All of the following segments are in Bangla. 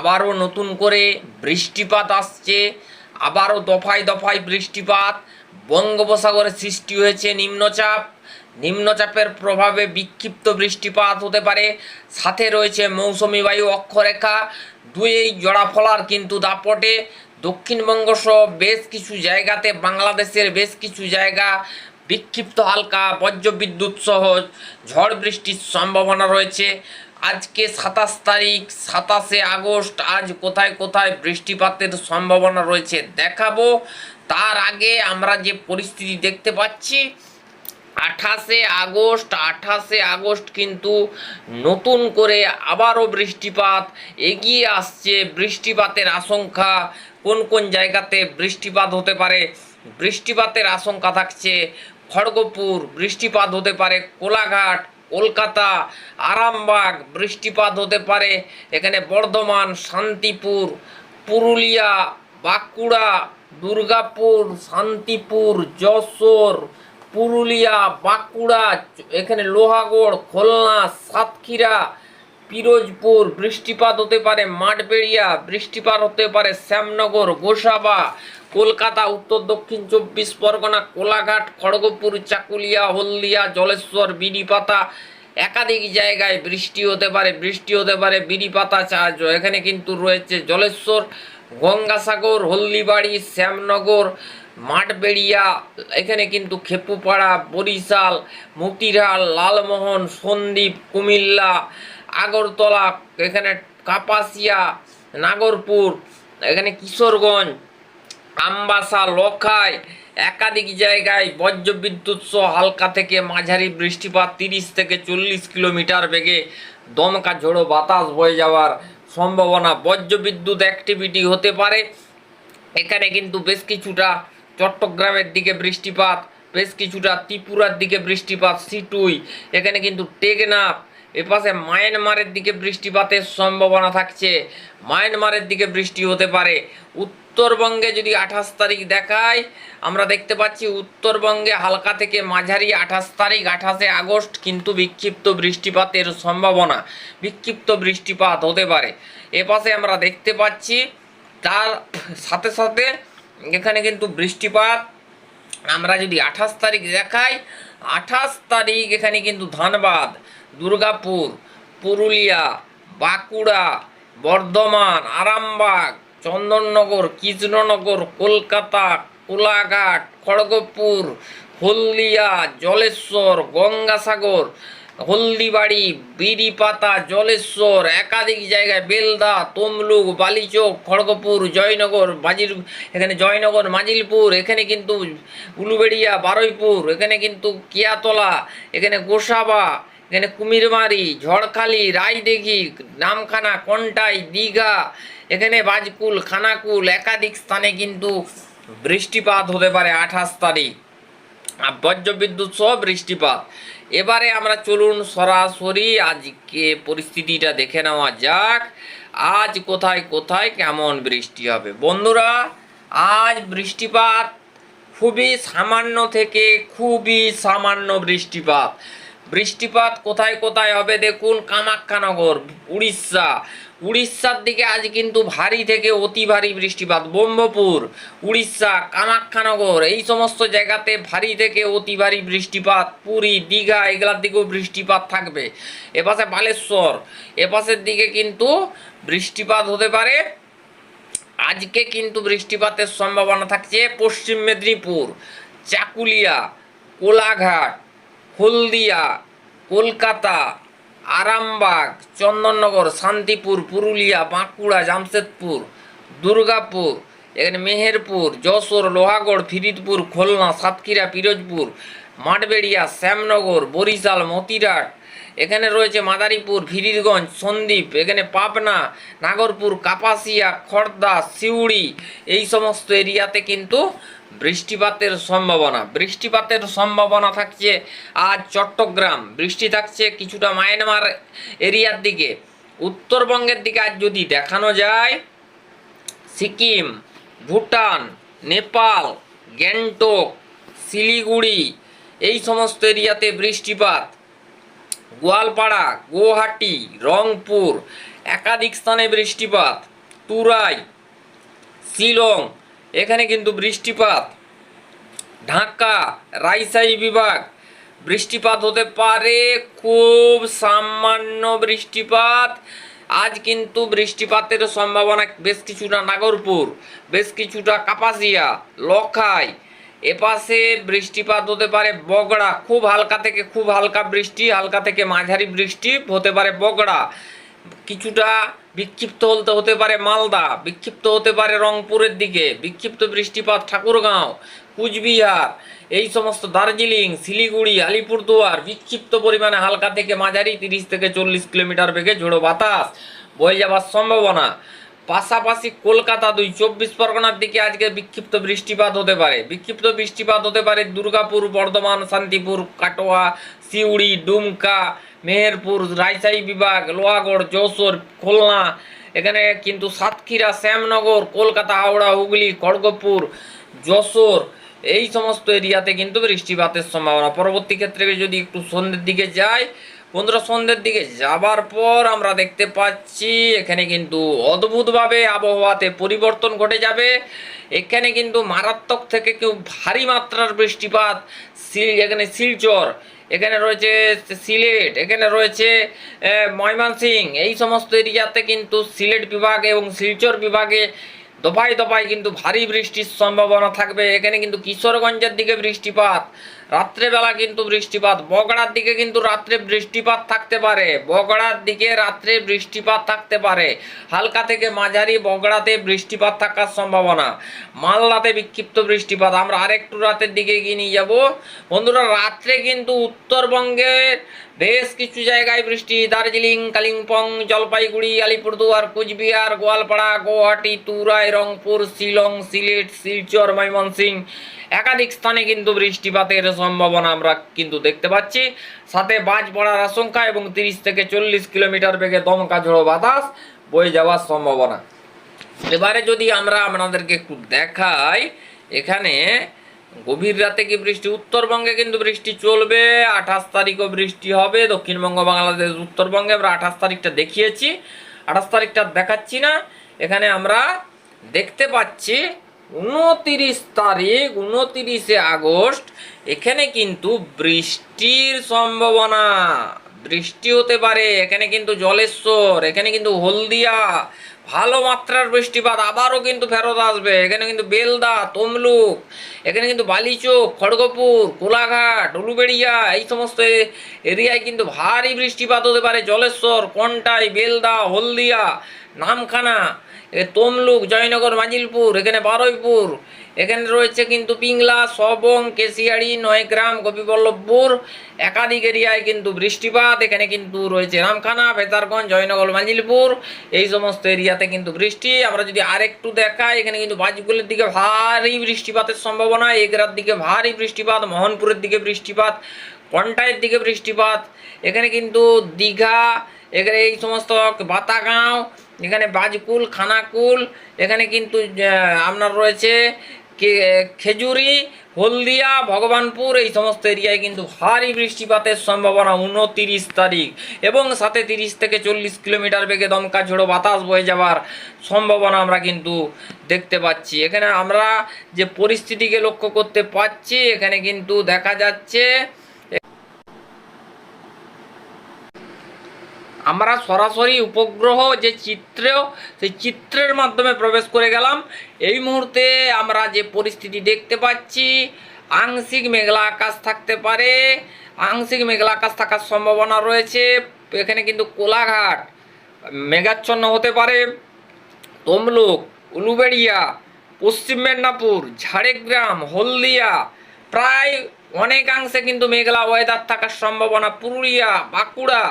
আবারও নতুন করে বৃষ্টিপাত আসছে। আবারও দফায় দফায় বৃষ্টিপাত। বঙ্গোপসাগরে সৃষ্টি হয়েছে নিম্নচাপ। নিম্নচাপের প্রভাবে বিক্ষিপ্ত বৃষ্টিপাত হতে পারে। সাথে রয়েছে মৌসুমি বায়ু অক্ষরেখা। দুই জোড়া ফলার কিন্তু দাপটে। দক্ষিণবঙ্গ সহ বেশ কিছু জায়গাতে বাংলাদেশের বেশ কিছু জায়গা বিক্ষিপ্ত হালকা বজ্রবিদ্যুৎ সহ ঝড় বৃষ্টির সম্ভাবনা রয়েছে। আজকে সাতাশ তারিখ, সাতাশে আগস্ট, আজ কোথায় কোথায় বৃষ্টিপাতের সম্ভাবনা রয়েছে দেখাবো। তার আগে আমরা যে পরিস্থিতি দেখতে পাচ্ছি, আঠাশে আগস্ট আঠাশে আগস্ট কিন্তু নতুন করে আবারও বৃষ্টিপাত এগিয়ে আসছে। বৃষ্টিপাতের আশঙ্কা, কোন কোন জায়গাতে বৃষ্টিপাত হতে পারে? বৃষ্টিপাতের আশঙ্কা থাকছে খড়গপুর, বৃষ্টিপাত হতে পারে কোলাঘাট কলকাতা, আরামবাগ, বৃষ্টিপাত হতে পারে। এখানে বর্ধমান, শান্তিপুর, পুরুলিয়া, বাঁকুড়া, দুর্গাপুর, শান্তিপুর, যশোর, পুরুলিয়া, বাঁকুড়া, এখানে লোহাগড়, খুলনা, সাতক্ষীরা, পিরোজপুর, বৃষ্টিপাত হতে পারে মাঠবেড়িয়া, বৃষ্টিপাত হতে পারে শ্যামনগর, গোসাবা কলকাতা, উত্তর, দক্ষিণ, চব্বিশ পরগনা, কোলাঘাট, খড়গপুর, চাকুলিয়া, হলদিয়া, জলেশ্বর, বিড়িপাতা। একাধিক জায়গায় বৃষ্টি হতে পারে, বৃষ্টি হতে পারে, বিড়িপাতা চা এখানে কিন্তু রয়েছে জলেশ্বর, গঙ্গাসাগর, হলদিবাড়ি, শ্যামনগর, মাঠবেড়িয়া, এখানে কিন্তু খেপুপাড়া, বরিশাল মতিরাল লালমোহন, সন্দ্বীপ, কুমিল্লা, আগরতলা, এখানে কাপাসিয়া, নাগরপুর, এখানে কিশোরগঞ্জ আমবাসা লখাই একাধিক জায়গায় বজ্রবিদ্যুৎ সহ হালকা থেকে মাঝারি বৃষ্টিপাত তিরিশ থেকে চল্লিশ কিলোমিটার বেগে দমকা ঝোড়ো বাতাস বয়ে যাওয়ার সম্ভাবনা। বজ্রবিদ্যুৎ অ্যাক্টিভিটি হতে পারে। এখানে কিন্তু বেশ কিছুটা চট্টগ্রামের দিকে বৃষ্টিপাত, বেশ কিছুটা ত্রিপুরার দিকে বৃষ্টিপাত, সিটুই। এখানে কিন্তু টেকনাফ এপাশে মায়ানমারের দিকে বৃষ্টিপাতের সম্ভাবনা থাকছে। মায়ানমারের দিকে বৃষ্টি হতে পারে। উত্তরবঙ্গে যদি আঠাশ তারিখ দেখায়, আমরা দেখতে পাচ্ছি উত্তরবঙ্গে হালকা থেকে মাঝারি আঠাশ তারিখ, আঠাশে আগস্ট কিন্তু বিক্ষিপ্ত বৃষ্টিপাতের সম্ভাবনা, বিক্ষিপ্ত বৃষ্টিপাত হতে পারে। এপাশে আমরা দেখতে পাচ্ছি, তার সাথে সাথে এখানে কিন্তু বৃষ্টিপাত। আমরা যদি আঠাশ তারিখ দেখাই, আঠাশ তারিখ এখানে কিন্তু ধানবাদ। দুর্গাপুর, পুরুলিয়া, বাঁকুড়া, বর্ধমান, আরামবাগ, চন্দননগর, কৃষ্ণনগর, কলকাতা, কোলাঘাট, খড়গপুর, হলদিয়া, জলেশ্বর, গঙ্গাসাগর, হলদিবাড়ি বিড়িপাতা জলেশ্বর, একাধিক জায়গায় বেলদা, তমলুক, বালিচক, খড়গপুর, জয়নগর, বাজির, এখানে জয়নগর, মাজিলপুর, এখানে কিন্তু উলুবেড়িয়া, বারুইপুর, এখানে কিন্তু কিয়াতলা, এখানে গোসাবা এখানে কুমিরমারি, ঝড়খালি রায়দিঘি নামখানা, কন্টাই, দীঘা, এখানে বাজকুল, খানাকুল, একাধিক স্থানে কিন্তু বৃষ্টিপাত হতে পারে আঠাশ তারিখ। আর বজ্রবিদ্যুৎ সহ বৃষ্টিপাত। এবারে আমরা চলুন সরাসরি, আজকে পরিস্থিতিটা দেখে নেওয়া যাক। আজ কোথায় কোথায় কেমন বৃষ্টি হবে? বন্ধুরা, আজ বৃষ্টিপাত খুবই সামান্য থেকে খুবই সামান্য বৃষ্টিপাত। বৃষ্টিপাত কোথায় কোথায় হবে দেখুন কামাখ্যানগর উড়িষ্যা। উড়িষ্যার দিকে আজ কিন্তু ভারী থেকে অতি ভারী বৃষ্টিপাত। ব্রহ্মপুর, উড়িষ্যা কামাখ্যানগর এই সমস্ত জায়গাতে ভারী থেকে অতি ভারী বৃষ্টিপাত। পুরী, দীঘা, এগুলার দিকেও বৃষ্টিপাত থাকবে। এপাশে বালেশ্বর, এপাশের দিকে কিন্তু বৃষ্টিপাত হতে পারে। আজকে কিন্তু বৃষ্টিপাতের সম্ভাবনা থাকছে পশ্চিম মেদিনীপুর, চাকুলিয়া, কোলাঘাট হলদিয়া, কলকাতা, আরামবাগ, চন্দননগর, শান্তিপুর, পুরুলিয়া, বাঁকুড়া, জামশেদপুর, দুর্গাপুর, এখানে মেহেরপুর, যশোর, লোহাগড়, ফিরিদপুর, খুলনা, সাতক্ষীরা, পিরোজপুর, মাঠবেড়িয়া, শ্যামনগর, বরিশাল, মতিরাট, এখানে রয়েছে মাদারীপুর, ফিরিদগঞ্জ, সন্দ্বীপ, এখানে পাবনা, নাগরপুর, কাপাসিয়া খড়দা সিউড়ি, এই সমস্ত এরিয়াতে কিন্তু বৃষ্টিপাতের সম্ভাবনা। বৃষ্টিপাতের সম্ভাবনা থাকছে আজ চট্টগ্রাম। বৃষ্টি থাকছে কিছুটা মায়ানমার এরিয়ার দিকে। উত্তরবঙ্গের দিকে আজ যদি দেখানো যায়, সিকিম, ভুটান, নেপাল, গ্যাংটক, শিলিগুড়ি, এই সমস্ত এরিয়াতে বৃষ্টিপাত। গোয়ালপাড়া, গুয়াহাটি, রংপুর, একাধিক স্থানে বৃষ্টিপাত। তুরাই, শিলং এখানে কিন্তু বৃষ্টিপাত। ঢাকা, রাইসাই বিভাগ, বৃষ্টিপাত হতে পারে খুব সামান্য বৃষ্টিপাত। আজ কিন্তু বৃষ্টিপাতের সম্ভাবনা বেশ কিছুটা নাগরপুর, বেশ কিছুটা কাপাসিয়া, লখাই। এপাশে বৃষ্টিপাত হতে পারে বগড়া, খুব হালকা থেকে খুব হালকা বৃষ্টি, হালকা থেকে মাঝারি বৃষ্টি হতে পারে বগড়া। কিছুটা বিক্ষিপ্ত হতে হতে পারে মালদা, বিক্ষিপ্ত হতে পারে রংপুরের দিকে, বিক্ষিপ্ত বৃষ্টিপাত ঠাকুরগাঁও, কুচবিহার, এই সমস্ত দার্জিলিং, শিলিগুড়ি, আলিপুরদুয়ার, বিক্ষিপ্ত পরিমাণে হালকা থেকে মাঝারি তিরিশ থেকে চল্লিশ কিলোমিটার বেগে ঝোড়ো বাতাস। বয়ে যাওয়ার সম্ভাবনা। পাশাপাশি কলকাতা দুই, চব্বিশ পরগনার দিকে আজকে বিক্ষিপ্ত বৃষ্টিপাত হতে পারে। বিক্ষিপ্ত বৃষ্টিপাত হতে পারে দুর্গাপুর, বর্ধমান, শান্তিপুর, কাটোয়া, সিউড়ি, ডুমকা মেহেরপুর, রাজশাহী বিভাগ, লোহাগড়, যশোর, খুলনা, এখানে কিন্তু সাতক্ষীরা, শ্যামনগর, কলকাতা, হাওড়া, হুগলি, খড়গপুর, যশোর, এই সমস্ত এরিয়াতে কিন্তু বৃষ্টিপাতের সম্ভাবনা। পরবর্তী ক্ষেত্রে যদি একটু সন্ধ্যের দিকে যাই, বন্ধুরা, সন্ধ্যের দিকে যাবার পর আমরা দেখতে পাচ্ছি, এখানে কিন্তু অদ্ভুতভাবে আবহাওয়াতে পরিবর্তন ঘটে যাবে। এখানে কিন্তু মারাত্মক থেকে কেউ ভারী মাত্রার বৃষ্টিপাত এখানে শিলচর এখানে রয়েছে সিলেট, এখানে রয়েছে ময়মান ময়মনসিং। এই সমস্ত এরিয়াতে কিন্তু সিলেট বিভাগ এবং শিলচর বিভাগে দফায় দফায় কিন্তু ভারী বৃষ্টির সম্ভাবনা থাকবে। এখানে কিন্তু কিশোরগঞ্জের দিকে বৃষ্টিপাত। রাত্রেবেলা কিন্তু বৃষ্টিপাত, বগড়ার দিকে কিন্তু রাত্রে বৃষ্টিপাত থাকতে পারে, বগড়ার দিকে রাত্রে বৃষ্টিপাত থাকতে পারে। হালকা থেকে মাঝারি বগড়াতে বৃষ্টিপাত থাকার সম্ভাবনা। মালদাতে বিক্ষিপ্ত বৃষ্টিপাত। আমরা আরেকটু রাতের দিকে এগিয়ে নিয়ে যাব। বন্ধুরা, রাত্রে কিন্তু উত্তরবঙ্গের বেশ কিছু জায়গায় বৃষ্টি। দার্জিলিং, কালিম্পং, জলপাইগুড়ি, আলিপুরদুয়ার, কুচবিহার, গোয়ালপাড়া, গুয়াহাটি, তুরাই, রংপুর, শিলং, সিলেট, শিলচর ময়মনসিং একাধিক স্থানে কিন্তু বৃষ্টিপাতের সম্ভাবনা আমরা কিন্তু দেখতে পাচ্ছি। সাথে বাজ পড়ার আশঙ্কা এবং তিরিশ থেকে চল্লিশ কিলোমিটার বেগে দমকা ঝোড়ো বাতাস বয়ে যাওয়ার সম্ভাবনা। এবারে যদি আমরা আপনাদেরকে একটু দেখাই, এখানে গভীর রাতে কি বৃষ্টি, উত্তরবঙ্গে কিন্তু বৃষ্টি চলবে, আঠাশ তারিখও বৃষ্টি হবে, দক্ষিণবঙ্গ, বাংলাদেশ, উত্তরবঙ্গে আমরা আঠাশ তারিখটা দেখিয়েছি। আঠাশ তারিখটা দেখাচ্ছি না, এখানে আমরা দেখতে পাচ্ছি উনতিরিশ তারিখ, উনতিরিশে আগস্ট, এখানে কিন্তু বৃষ্টির সম্ভাবনা। বৃষ্টি হতে পারে, এখানে কিন্তু জলেশ্বর, এখানে কিন্তু হলদিয়া। ভালো মাত্রার বৃষ্টিপাত আবারও কিন্তু ফেরত আসবে। এখানে কিন্তু বেলদা, তমলুক, এখানে কিন্তু বালিচোক, খড়গপুর, কোলাঘাট, উলুবেড়িয়া, এই সমস্ত এরিয়ায় কিন্তু ভারী বৃষ্টিপাত হতে পারে। জলেশ্বর, কন্টাই, বেলদা, হলদিয়া, নামখানা। তমলুক, জয়নগর, মাজিলপুর, এখানে বারুইপুর। এখানে রয়েছে কিন্তু পিংলা, সবং, কেশিয়াড়ি, নয়গ্রাম, গোপীবল্লভপুর, একাধিক এরিয়ায় কিন্তু বৃষ্টিপাত। এখানে কিন্তু রয়েছে রামখানা, ভেতারগঞ্জ, জয়নগর, মাজিলপুর। এই সমস্ত এরিয়াতে কিন্তু বৃষ্টি। আমরা যদি আরেকটু দেখাই, এখানে কিন্তু বাজগুলের দিকে ভারী বৃষ্টিপাতের সম্ভাবনা। এগরার দিকে ভারী বৃষ্টিপাত, মোহনপুরের দিকে বৃষ্টিপাত কন্টাইয়ের দিকে বৃষ্টিপাত। এখানে কিন্তু দীঘা এখানে এই সমস্ত বাতাগাঁও, এখানে বাজকুল, খানাকুল, এখানে কিন্তু আপনার রয়েছে খেজুরি, হলদিয়া, ভগবানপুর, এই সমস্ত এরিয়ায় কিন্তু ভারী বৃষ্টিপাতের সম্ভাবনা উনতিরিশ তারিখ। এবং সাথে তিরিশ থেকে চল্লিশ কিলোমিটার বেগে দমকা ঝোড়ো বাতাস বয়ে যাওয়ার সম্ভাবনা আমরা কিন্তু দেখতে পাচ্ছি। এখানে আমরা যে পরিস্থিতিকে লক্ষ্য করতে পাচ্ছি এখানে কিন্তু দেখা যাচ্ছে আমরা সরাসরি উপগ্রহ যে চিত্র সেই চিত্রের মাধ্যমে প্রবেশ করে গেলাম। এই মুহূর্তে আমরা যে পরিস্থিতি দেখতে পাচ্ছি, আংশিক মেঘলা আকাশ থাকতে পারে। আংশিক মেঘলা আকাশ থাকার সম্ভাবনা রয়েছে। এখানে কিন্তু কোলাঘাট, মেঘাচ্ছন্ন হতে পারে। তমলুক, উলুবেড়িয়া, পশ্চিম মেদিনীপুর, ঝাড়গ্রাম, হলদিয়া, প্রায় অনেকাংশে কিন্তু মেঘলা ওয়েদার থাকার সম্ভাবনা। পুরুলিয়া, বাঁকুড়া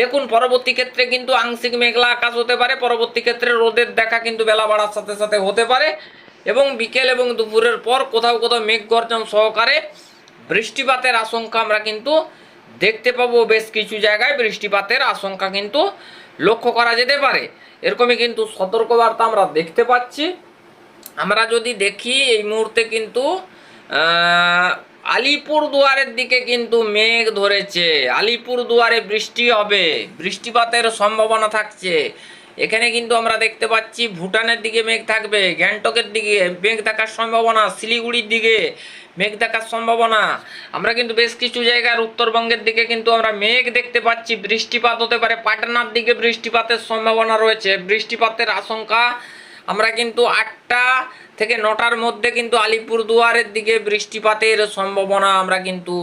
দেখুন, পরবর্তী ক্ষেত্রে কিন্তু আংশিক মেঘলা আকাশ হতে পারে, পরবর্তী ক্ষেত্রে রোদের দেখা কিন্তু বেলা বাড়ার সাথে সাথে হতে পারে। এবং বিকেল এবং দুপুরের পর কোথাও কোথাও মেঘ গর্জন সহকারে বৃষ্টিপাতের আশঙ্কা আমরা কিন্তু দেখতে পাবো। বেশ কিছু জায়গায় বৃষ্টিপাতের আশঙ্কা কিন্তু লক্ষ্য করা যেতে পারে। এরকমই কিন্তু সতর্কবার্তা আমরা দেখতে পাচ্ছি। আমরা যদি দেখি, এই মুহূর্তে কিন্তু আলিপুর দুয়ারের দিকে কিন্তু মেঘ ধরেছে। আলিপুর দুয়ারে বৃষ্টি হবে। বৃষ্টিপাতের সম্ভাবনা থাকছে। এখানে কিন্তু আমরা দেখতে পাচ্ছি ভুটানের দিকে মেঘ থাকবে, গ্যাংটকের দিকে মেঘ থাকার সম্ভাবনা, শিলিগুড়ির দিকে মেঘ থাকার সম্ভাবনা। আমরা কিন্তু বেশ কিছু জায়গার উত্তরবঙ্গের দিকে কিন্তু আমরা মেঘ দেখতে পাচ্ছি। বৃষ্টিপাত হতে পারে পাটনার দিকে বৃষ্টিপাতের সম্ভাবনা রয়েছে। বৃষ্টিপাতের আশঙ্কা, আমরা কিন্তু আটটা থেকে নটার মধ্যে কিন্তু আলিপুর দুয়ারের দিকে বৃষ্টিপাতের সম্ভাবনা আমরা কিন্তু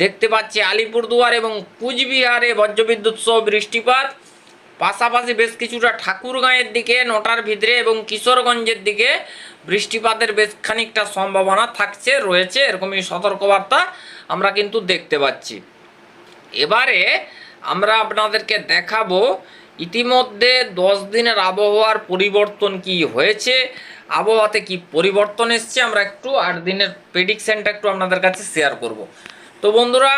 দেখতে পাচ্ছি। আলিপুর দুয়ার এবং কুচবিহারে বজ্রবিদ্যুৎ সহ বৃষ্টিপাত। পাশাপাশি বেশ কিছুটা ঠাকুরগাঁয়ের দিকে, নটার ভিতরে এবং কিশোরগঞ্জের দিকে বৃষ্টিপাতের বেশ খানিকটা সম্ভাবনা থাকছে, রয়েছে, এরকমই সতর্কবার্তা আমরা কিন্তু দেখতে পাচ্ছি। এবারে আমরা আপনাদেরকে দেখাবো ইতিমধ্যে দশ দিনের আবহাওয়ার পরিবর্তন কি হয়েছে। আবহাওয়াতে কি পরিবর্তন এসছে আমরা একটু আট দিনের প্রেডিকশানটা একটু আপনাদের কাছে শেয়ার করব। তো বন্ধুরা,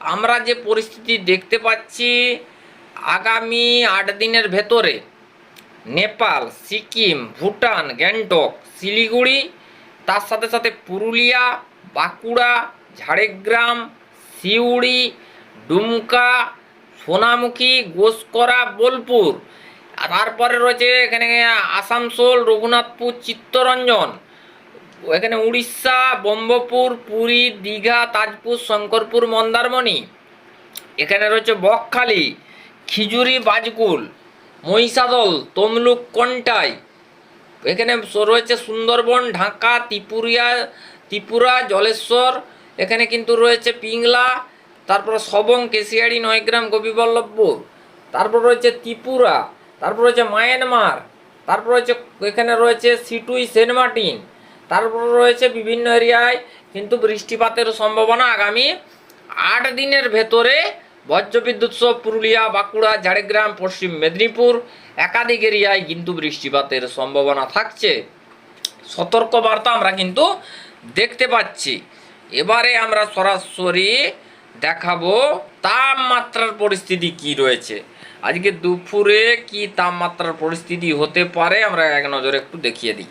আমরা যে পরিস্থিতি দেখতে পাচ্ছি, আগামী আট দিনের ভেতরে নেপাল, সিকিম, ভুটান, গ্যাংটক, শিলিগুড়ি, তার সাথে সাথে পুরুলিয়া, বাঁকুড়া, ঝাড়গ্রাম, সিউড়ি, ডুমকা, সোনামুখী, গোসকরা, বোলপুর তারপরে রয়েছে এখানে আসানসোল, রঘুনাথপুর, চিত্তরঞ্জন। এখানে উড়িষ্যা, ব্রহ্মপুর, পুরী, দীঘা, তাজপুর, শঙ্করপুর, মন্দারমণি। এখানে রয়েছে বকখালি, খিজুরি বাজকুল, মহিষাদল, তমলুক কন্টাই। এখানে রয়েছে সুন্দরবন, ঢাকা, ত্রিপুরিয়া, ত্রিপুরা, জলেশ্বর। এখানে কিন্তু রয়েছে পিংলা, তারপর সবং কেশিয়াড়ি, নয়গ্রাম, গোপীবল্লভপুর। তারপর রয়েছে ত্রিপুরা। তারপর রয়েছে মায়ানমার, তারপর রয়েছে এখানে রয়েছে সিটুই সেন্ট মার্টিন, তারপর রয়েছে বিভিন্ন এরিয়ায় কিন্তু বৃষ্টিপাতের সম্ভাবনা আগামী আট দিনের ভেতরে বজ্রবিদ্যুৎ সহ পুরুলিয়া, বাঁকুড়া, ঝাড়গ্রাম, পশ্চিম মেদিনীপুর একাধিক এরিয়ায় কিন্তু বৃষ্টিপাতের সম্ভাবনা থাকছে। সতর্কবার্তা আমরা কিন্তু দেখতে পাচ্ছি। এবারে আমরা সরাসরি দেখাবো তাপমাত্রার পরিস্থিতি কি রয়েছে। আজকে দুপুরে কি তাপমাত্রার পরিস্থিতি হতে পারে, আমরা এক নজরে একটু দেখিয়ে দিই।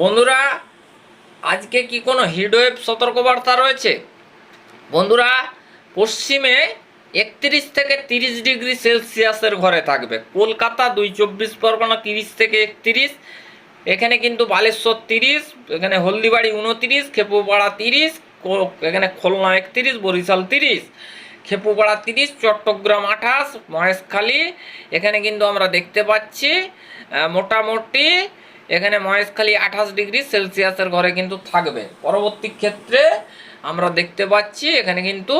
বন্ধুরা, আজকে কি কোনো হিটওয়েভ সতর্কবার্তা রয়েছে? বন্ধুরা, পশ্চিমে একত্রিশ থেকে তিরিশ ডিগ্রি সেলসিয়াসের ঘরে থাকবে। কলকাতা দুই চব্বিশ, পরগনা তিরিশ থেকে একত্রিশ, এখানে কিন্তু বালেশ্বর তিরিশ, এখানে হলদিবাড়ি উনতিরিশ, খেপুপাড়া তিরিশ এখানে খুলনা একত্রিশ, বরিশাল তিরিশ। খেপুপাড়া তিরিশ, চট্টগ্রাম আঠাশ, মহেশখালী। এখানে কিন্তু আমরা দেখতে পাচ্ছি মোটামুটি এখানে মহেশখালী আঠাশ ডিগ্রি সেলসিয়াসের ঘরে কিন্তু থাকবে। পরবর্তী ক্ষেত্রে আমরা দেখতে পাচ্ছি, এখানে কিন্তু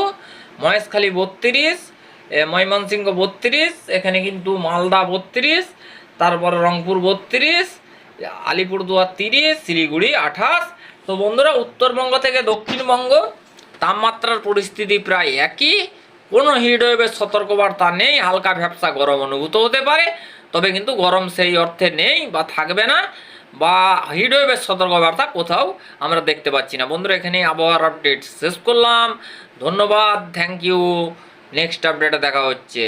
মহেশখালী বত্রিশ ময়মনসিংহ বত্রিশ, এখানে কিন্তু মালদা বত্রিশ, তারপর রংপুর বত্রিশ, আলিপুরদুয়ার তিরিশ, শিলিগুড়ি আঠাশ। তো বন্ধুরা, উত্তরবঙ্গ থেকে দক্ষিণবঙ্গ তাপমাত্রার পরিস্থিতি প্রায় একই। কোনো হিটওয়েভের সতর্কবার্তা নেই, হালকা ভ্যাপসা গরম অনুভূত হতে পারে, তবে কিন্তু গরম সেই অর্থে নেই বা থাকবে না, বা হিটওয়েভের সতর্কবার্তা কোথাও আমরা দেখতে পাচ্ছি না। বন্ধুরা এখানে আবহাওয়ার আপডেট শেষ করলাম। ধন্যবাদ থ্যাংক ইউ নেক্সট আপডেটে দেখা হচ্ছে।